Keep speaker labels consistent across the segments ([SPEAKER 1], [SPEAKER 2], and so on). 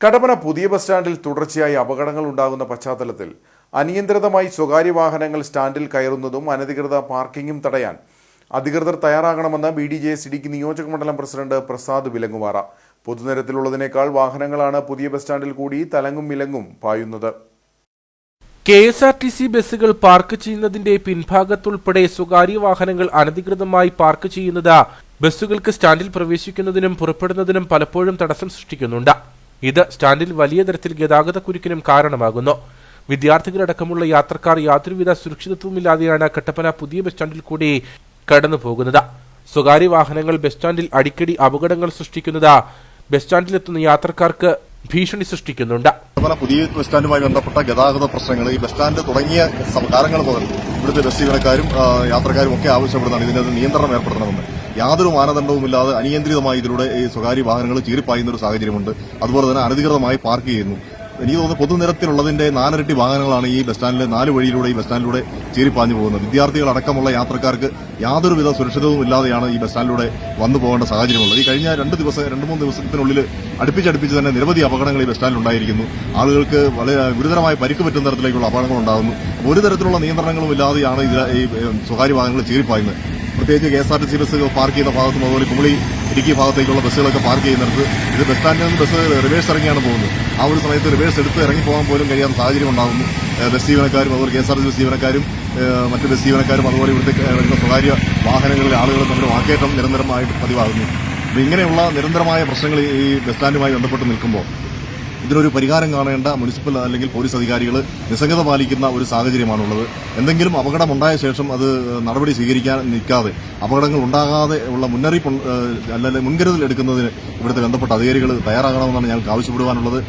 [SPEAKER 1] കടപ്പന പുതിയ ബസ് സ്റ്റാൻഡിൽ തുടർച്ചയായി അപകടങ്ങൾ ഉണ്ടാകുന്ന പശ്ചാത്തലത്തിൽ അനിയന്ത്രിതമായി സ്വകാര്യ വാഹനങ്ങൾ സ്റ്റാൻഡിൽ കയറുന്നതും അനധികൃത പാർക്കിംഗും തടയാൻ അധികൃതർ തയ്യാറാകണമെന്ന് ബി ഡി ജെ എസ് നിയോജക മണ്ഡലം പ്രസിഡന്റ് പ്രസാദ് വിലങ്ങുവാറ. പൊതുനിരത്തിലുള്ളതിനേക്കാൾ വാഹനങ്ങളാണ് പുതിയ ബസ് സ്റ്റാൻഡിൽ കൂടി തലങ്ങും വിലങ്ങും പായുന്നത്.
[SPEAKER 2] K S R T C ബസ്സുകൾ പാർക്ക് ചെയ്യുന്നതിന്റെ പിൻഭാഗത്തുൾപ്പെടെ സ്വകാര്യ വാഹനങ്ങൾ അനധികൃതമായി പാർക്ക് ചെയ്യുന്നത് ബസ്സുകൾക്ക് സ്റ്റാൻഡിൽ പ്രവേശിക്കുന്നതിനും പുറപ്പെടുന്നതിനും പലപ്പോഴും തടസ്സം സൃഷ്ടിക്കുന്നുണ്ട്. ഇത് സ്റ്റാൻഡിൽ വലിയ തരത്തിൽ ഗതാഗത കുരുക്കിനും കാരണമാകുന്നു. വിദ്യാർത്ഥികളടക്കമുള്ള യാത്രക്കാർ യാതൊരുവിധ സുരക്ഷിതത്വമില്ലാതെയാണ് കട്ടപ്പന പുതിയ ബസ് സ്റ്റാൻഡിൽ കൂടി കടന്നു സ്വകാര്യ വാഹനങ്ങൾ ബസ് സ്റ്റാൻഡിൽ അടിക്കടി അപകടങ്ങൾ സൃഷ്ടിക്കുന്നത് ബസ് സ്റ്റാൻഡിലെത്തുന്ന യാത്രക്കാർക്ക് ഭീഷണി സൃഷ്ടിക്കുന്നുണ്ട്.
[SPEAKER 3] പുതിയ ബസ് സ്റ്റാൻഡുമായി ബന്ധപ്പെട്ട ഗതാഗത പ്രശ്നങ്ങൾ ഈ ബസ് സ്റ്റാൻഡ് തുടങ്ങിയ കാലങ്ങൾ മുതൽ ഇവിടുത്തെ ബസ് ജീവനക്കാരും യാത്രക്കാരും ഒക്കെ ആവശ്യപ്പെടുന്നതാണ്. ഇതിനകത്ത് നിയന്ത്രണം ഏർപ്പെടുത്തണമെന്ന്. യാതൊരു മാനദണ്ഡവുമില്ലാതെ അനിയന്ത്രിതമായി ഇതിലൂടെ ഈ സ്വകാര്യ വാഹനങ്ങൾ ചീറിപ്പായുന്ന ഒരു സാഹചര്യമുണ്ട്. അതുപോലെ തന്നെ അനധികൃതമായി പാർക്ക് ചെയ്യുന്നു. എനിക്ക് തോന്നുന്നു പൊതുനിരത്തിലുള്ളതിന്റെ നാലിരട്ടി വാഹനങ്ങളാണ് ഈ ബസ് സ്റ്റാൻഡിലെ നാല് വഴിയിലൂടെ ഈ ബസ് സ്റ്റാൻഡിലൂടെ ചീറിപ്പാഞ്ഞു പോകുന്നത്. വിദ്യാർത്ഥികളടക്കമുള്ള യാത്രക്കാർക്ക് യാതൊരുവിധ സുരക്ഷിതവും ഇല്ലാതെയാണ് ഈ ബസ് സ്റ്റാൻഡിലൂടെ വന്നു പോകേണ്ട സാഹചര്യമുള്ളത്. ഈ കഴിഞ്ഞ രണ്ട് ദിവസം രണ്ട് മൂന്ന് ദിവസത്തിനുള്ളിൽ അടുപ്പിച്ചടുപ്പിച്ച് തന്നെ നിരവധി അപകടങ്ങൾ ഈ ബസ് സ്റ്റാൻഡിൽ ഉണ്ടായിരിക്കുന്നു. ആളുകൾക്ക് വളരെ ഗുരുതരമായ പരിക്ക് പറ്റുന്ന തരത്തിലേക്കുള്ള അപകടങ്ങൾ ഉണ്ടാകുന്നു. ഒരു തരത്തിലുള്ള നിയന്ത്രണങ്ങളും ഇല്ലാതെയാണ് ഈ സ്വകാര്യ വാഹനങ്ങൾ ചീറിപ്പായുന്നത്. പ്രത്യേകിച്ച് K S R T C bus park ചെയ്യുന്ന ഭാഗത്തും അതുപോലെ കുമളി ഇടുക്കി ഭാഗത്തേക്കുള്ള ബസ്സുകളൊക്കെ പാർക്ക് ചെയ്യുന്നിടത്ത് ഇത് ബസ് സ്റ്റാൻഡിൽ നിന്ന് ബസ് റിവേഴ്സ് ഇറങ്ങിയാണ് പോകുന്നത്. ആ ഒരു സമയത്ത് റിവേഴ്സ് എടുത്ത് ഇറങ്ങി പോകാൻ പോലും കഴിയാത്ത സാഹചര്യം ഉണ്ടാകുന്നു. ബസ് ജീവനക്കാരും അതുപോലെ K S R T C ജീവനക്കാരും മറ്റ് ബസ് ജീവനക്കാരും അതുപോലെ ഇവിടുത്തെ സ്വകാര്യ വാഹനങ്ങളിലെ ആളുകൾ തമ്മിൽ വാക്കേറ്റം നിരന്തരമായിട്ട് പതിവാകുന്നു. ഇങ്ങനെയുള്ള നിരന്തരമായ പ്രശ്നങ്ങൾ ഈ ബസ് സ്റ്റാൻഡുമായി ബന്ധപ്പെട്ട് നിൽക്കുമ്പോൾ ഇതിനൊരു പരിഹാരം കാണേണ്ട മുനിസിപ്പൽ അല്ലെങ്കിൽ പോലീസ് അധികാരികൾ നിസ്സംഗത പാലിക്കുന്ന ഒരു സാഹചര്യമാണുള്ളത്. എന്തെങ്കിലും അപകടമുണ്ടായ ശേഷം അത് നടപടി സ്വീകരിക്കാൻ നിൽക്കാതെ അപകടങ്ങൾ ഉണ്ടാകാതെ ഉള്ള മുന്നറിയിപ്പ് അല്ലെങ്കിൽ മുൻകരുതൽ എടുക്കുന്നതിന് ഇവിടുത്തെ ബന്ധപ്പെട്ട അധികാരികൾ തയ്യാറാകണമെന്നാണ് ഞങ്ങൾക്ക് ആവശ്യപ്പെടുവാനുള്ളത്.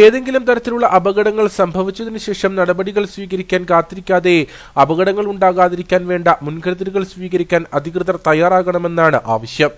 [SPEAKER 2] ഏതെങ്കിലും തരത്തിലുള്ള അപകടങ്ങൾ സംഭവിച്ചതിനു ശേഷം നടപടികൾ സ്വീകരിക്കാൻ കാത്തിരിക്കാതെ അപകടങ്ങൾ ഉണ്ടാകാതിരിക്കാൻ വേണ്ട മുൻകരുതലുകൾ സ്വീകരിക്കാൻ അധികൃതർ തയ്യാറാകണമെന്നാണ് ആവശ്യം.